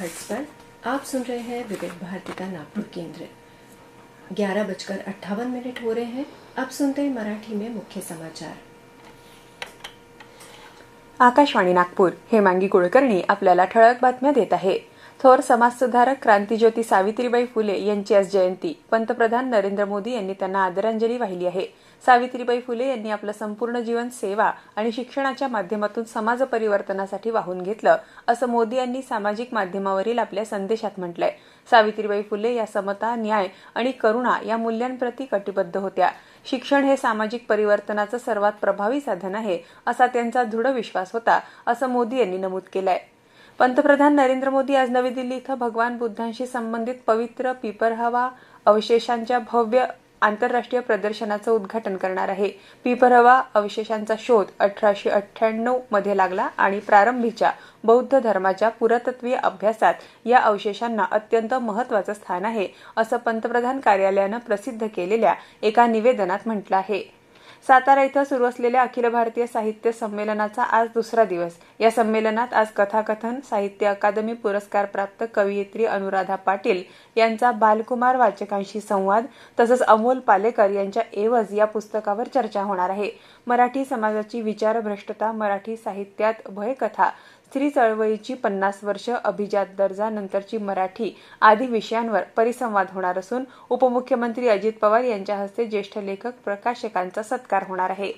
Hertz पर आप सुन रहे हैं विविध भारती का नागपुर केंद्र। ग्यारह बजकर अट्ठावन मिनट हो रहे हैं। अब सुनते हैं मराठी में मुख्य समाचार। आकाशवाणी नागपूर हेमांगी कुलकर्णी आपल्याला ठळक बातम्या देत आहे थोर समाजसुधारक क्रांतीज्योती सावित्रीबाई फुले यांची आज जयंती. पंतप्रधान नरेंद्र मोदी यांनी त्यांना आदरांजली वाहिली आहे. सावित्रीबाई फुले यांनी आपलं संपूर्ण जीवन सेवा आणि शिक्षणाच्या माध्यमातून समाज परिवर्तनासाठी वाहून घेतलं असं मोदी यांनी सामाजिक माध्यमावरील आपल्या संदेशात म्हटलंय. सावित्रीबाई फुले या समता न्याय आणि करुणा या मूल्यांप्रती कटिबद्ध होत्या. शिक्षण हे सामाजिक परिवर्तनाचं सर्वात प्रभावी साधन आहे असा त्यांचा दृढ विश्वास होता असं मोदी यांनी नमूद केलंय. पंतप्रधान नरेंद्र मोदी आज नवी दिल्ली इथं भगवान बुद्धांशी संबंधित पवित्र पिपरहवा अवशेषांच्या भव्य आंतरराष्ट्रीय प्रदर्शनाचं उद्घाटन करणार आहे. पिपरहवा अवशेषांचा शोध अठराशे अठ्ठ्याण्णवमध्ये लागला आणि प्रारंभीच्या बौद्ध धर्माच्या पुरातत्वीय अभ्यासात या अवशेषांना अत्यंत महत्वाचं स्थान आहे असं पंतप्रधान कार्यालयानं प्रसिद्ध केलेल्या एका निवेदनात म्हटलं आहे. सातारा इथं सुरू असलेल्या अखिल भारतीय साहित्य संमेलनाचा आज दुसरा दिवस. या संमेलनात आज कथाकथन साहित्य अकादमी पुरस्कार प्राप्त कवयित्री अनुराधा पाटील यांचा बालकुमार वाचकांशी संवाद तसंच अमोल पालेकर यांच्या एवज या पुस्तकावर चर्चा होणार आहे. मराठी समाजाची विचारभ्रष्टता मराठी साहित्यात भयकथा स्त्री चळवळीची पन्नास वर्ष अभिजात दर्जा नंतरची मराठी आदी विषयांवर परिसंवाद होणार असून उपमुख्यमंत्री अजित पवार यांच्या हस्ते ज्येष्ठ लेखक प्रकाशकांचा सत्कार होणार आहे.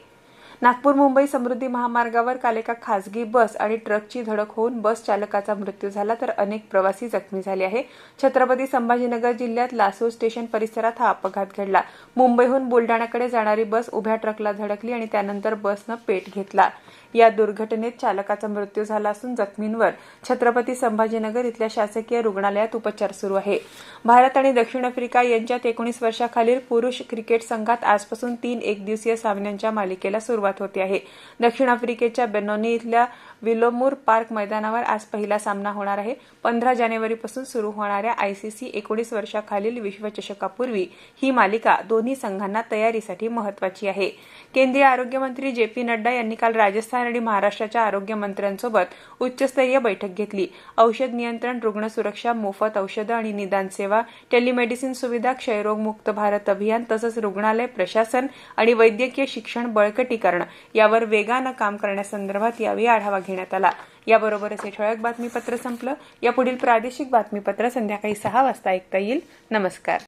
नागपूर मुंबई समृद्धी महामार्गावर काल एका खासगी बस आणि ट्रकची धडक होऊन बस चालकाचा मृत्यू झाला तर अनेक प्रवासी जखमी झाले आहे छत्रपती संभाजीनगर जिल्ह्यात लासूर स्टेशन परिसरात हा अपघात घडला. मुंबईहून बुलडाण्याकडे जाणारी बस उभ्या ट्रकला धडकली आणि त्यानंतर बसनं पेट घेतला. या दुर्घटनेत चालकाचा मृत्यू झाला असून जखमींवर छत्रपती संभाजीनगर इथल्या शासकीय रुग्णालयात उपचार सुरू आहे. भारत आणि दक्षिण आफ्रिका यांच्यात एकोणीस वर्षाखालील पुरुष क्रिकेट संघात आजपासून तीन एकदिवसीय सामन्यांच्या मालिकेला सुरुवात होते आहे. दक्षिण आफ्रिकेच्या बेनोनी इथल्या विलोमूर पार्क मैदानावर आज पहिला सामना होणार आहे. पंधरा जानेवारीपासून सुरू होणाऱ्या आयसीसी एकोणीस वर्षाखालील विश्वचषकापूर्वी ही मालिका दोन्ही संघांना तयारीसाठी महत्वाची आहे. केंद्रीय आरोग्यमंत्री जे पी नड्डा यांनी काल राजस्थान आणि महाराष्ट्राच्या आरोग्यमंत्र्यांसोबत उच्चस्तरीय बैठक घेतली. औषध नियंत्रण रुग्ण सुरक्षा मोफत औषधं आणि निदान सेवा टेलिमेडिसिन सुविधा क्षयरोग मुक्त भारत अभियान तसंच रुग्णालय प्रशासन आणि वैद्यकीय शिक्षण बळकटीकरण यावर वेगानं काम करण्यासंदर्भात यावेळी आढावा घेण्यात आला. याबरोबरच हे ठळक बातमीपत्र संपलं. यापुढील प्रादेशिक बातमीपत्र संध्याकाळी सहा वाजता ऐकता येईल. नमस्कार.